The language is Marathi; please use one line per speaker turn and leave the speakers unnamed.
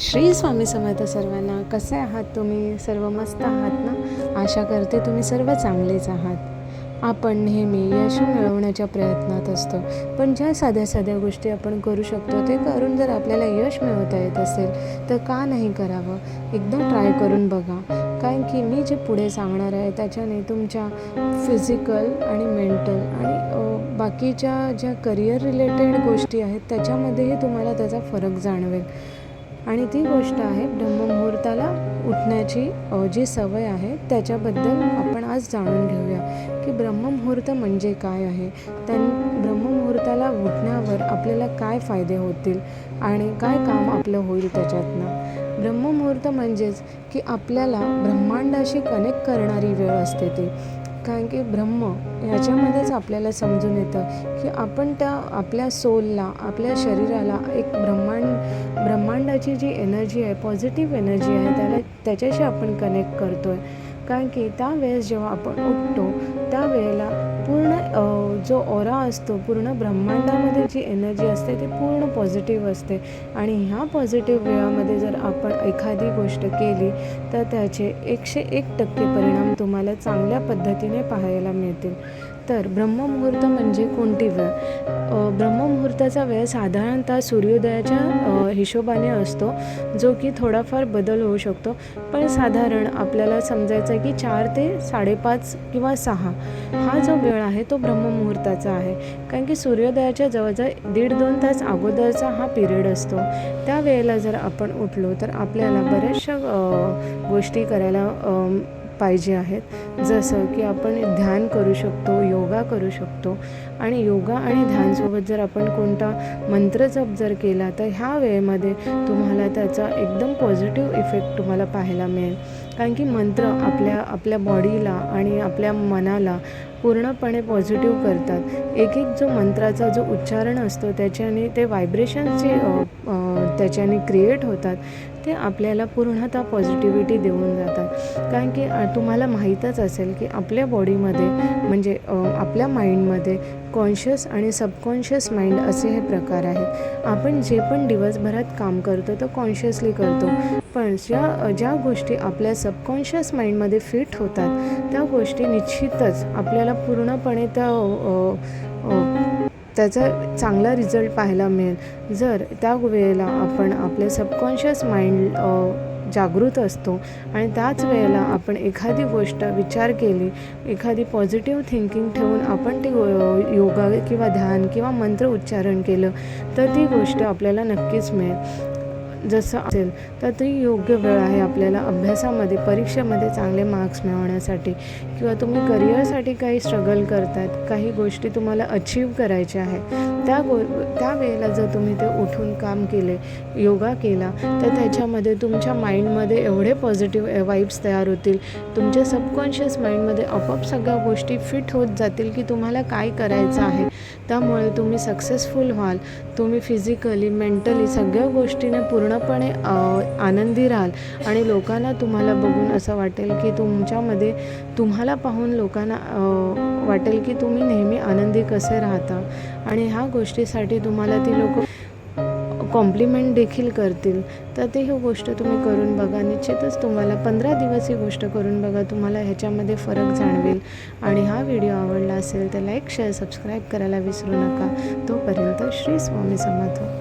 श्री स्वामी समर्थ सर्वांना कसे आहात तुम्ही सर्व मस्त आहात ना आशा करते तुम्ही सर्व चांगलेच आहात आपण नेहमी यश मिळवण्याच्या प्रयत्नात असतो पण ज्या साध्या साध्या गोष्टी आपण करू शकतो ते करून जर आपल्याला यश मिळवता येत असेल तर का नाही करावं एकदम ट्राय करून बघा कारण की मी जे पुढे सांगणार आहे त्याच्याने तुमच्या फिजिकल आणि मेंटल आणि बाकीच्या ज्या करिअर रिलेटेड गोष्टी आहेत त्याच्यामध्येही तुम्हाला त्याचा फरक जाणवेल आणि ती गोष्ट आहे ब्रह्ममुहूर्ताला उठण्याची जी सवय आहे त्याच्याबद्दल आपण आज जाणून घेऊया की ब्रह्ममुहूर्त म्हणजे काय आहे त्यां ब्रह्ममुहूर्ताला उठण्यावर आपल्याला काय फायदे होतील आणि काय काम आपलं होईल त्याच्यातनं ब्रह्ममुहूर्त म्हणजेच की आपल्याला ब्रह्मांडाशी कनेक्ट करणारी वेळ असते ती कारण की ब्रह्म याच्यामध्येच आपल्याला समजून येतं की आपण त्या आपल्या सोलला आपल्या शरीराला एक ब्रह्मांड ब्रह्म आपल्याची जी एनर्जी आहे पॉझिटिव्ह एनर्जी आहे त्याला त्याच्याशी आपण कनेक्ट करतो आहे कारण की त्यावेळेस जेव्हा आपण उठतो त्यावेळेला पूर्ण जो ओरा असतो पूर्ण ब्रह्मांडामध्ये जी एनर्जी असते ती पूर्ण पॉझिटिव्ह असते आणि ह्या पॉझिटिव्ह वेळामध्ये जर आपण एखादी गोष्ट केली तर त्याचे एकशे एक टक्के परिणाम तुम्हाला चांगल्या पद्धतीने पाहायला मिळतील तर ब्रह्ममुहूर्त म्हणजे कोणती वेळ ब्रह्ममुहूर्ताचा वेळ साधारणतः सूर्योदयाच्या हिशोबाने असतो जो की थोडाफार बदल होऊ शकतो पण साधारण आपल्याला समजायचं आहे की चार ते साडेपाच किंवा सहा हा जो वेळ आहे तो ब्रह्ममुहूर्ताचा आहे कारण की सूर्योदयाच्या जवळजवळ दीड दोन तास अगोदरचा हा पिरियड असतो त्या वेळेला जर आपण उठलो तर आपल्याला बऱ्याचशा गोष्टी करायला पाहिजे आहेत जसं की आपण ध्यान करू शकतो योगा करू शकतो आणि योगा आणि ध्यानसोबत जर आपण कोणता मंत्र जप जर केला तर ह्या वेळेमध्ये तुम्हाला त्याचा एकदम पॉझिटिव्ह इफेक्ट तुम्हाला पाहायला मिळेल कारण की मंत्र आपल्या आपल्या बॉडीला आणि आपल्या मनाला पूर्णपणे पॉझिटिव्ह करतात एक एक जो मंत्राचा जो उच्चारण असतो त्याच्याने ते व्हायब्रेशन्स जे त्याच्याने क्रिएट होतात ते आपल्याला पूर्णतः पॉझिटिव्हिटी देऊन जातात कारण की तुम्हाला माहीतच असेल की आपल्या बॉडीमध्ये म्हणजे आपल्या माइंडमध्ये कॉन्शियस आणि सबकॉन्शियस माइंड असे हे प्रकार आहेत आपण जे पण दिवसभरात काम करतो तर कॉन्शियसली करतो पण ज्या ज्या गोष्टी आपल्या सबकॉन्शियस माइंडमध्ये फिट होतात त्या गोष्टी निश्चितच आपल्याला पूर्णपणे त्या त्याचा चांगला रिझल्ट पाहायला मिळेल जर त्या वेळेला आपण आपले सबकॉन्शियस माइंड जागृत असतो आणि त्याच वेळेला आपण एखादी गोष्ट विचार केली एखादी पॉझिटिव्ह थिंकिंग ठेवून आपण ती योगा किंवा ध्यान किंवा मंत्र उच्चारण केलं तर ती गोष्ट आपल्याला नक्कीच मिळेल जसं असेल तर ती योग्य वेळ आहे आपल्याला अभ्यासामध्ये परीक्षेमध्ये चांगले मार्क्स मिळवण्यासाठी किंवा तुम्ही करिअरसाठी काही स्ट्रगल करतात काही गोष्टी तुम्हाला अचीव करायच्या आहेत त्या गो त्यावेळेला जर तुम्ही ते उठून काम केले योगा केला तर त्याच्यामध्ये तुमच्या माइंडमध्ये एवढे पॉझिटिव्ह वाईब्स तयार होतील तुमच्या सबकॉन्शियस माइंडमध्ये आपोआप सगळ्या गोष्टी फिट होत जातील की तुम्हाला काय करायचं आहे त्यामुळे तुम्ही सक्सेसफुल व्हाल तुम्ही फिजिकली मेंटली सगळ्या गोष्टीने पूर्णपणे आनंदी राहाल आणि लोकांना तुम्हाला बघून असं वाटेल की तुमच्यामध्ये तुम्हाला पाहून लोकांना वाटेल की तुम्ही नेहमी आनंदी कसे राहता आणि ह्या गोष्टीसाठी तुम्हाला ती लोक कॉम्प्लिमेंट देखील करतील तर ते ही गोष्ट तुम्ही करून बघा निश्चितच तुम्हाला पंधरा दिवस ही गोष्ट करून बघा तुम्हाला ह्याच्यामध्ये फरक जाणवेल आणि हा व्हिडिओ आवडला असेल तर लाईक शेअर सबस्क्राईब करायला विसरू नका तोपर्यंत श्री स्वामी समर्थ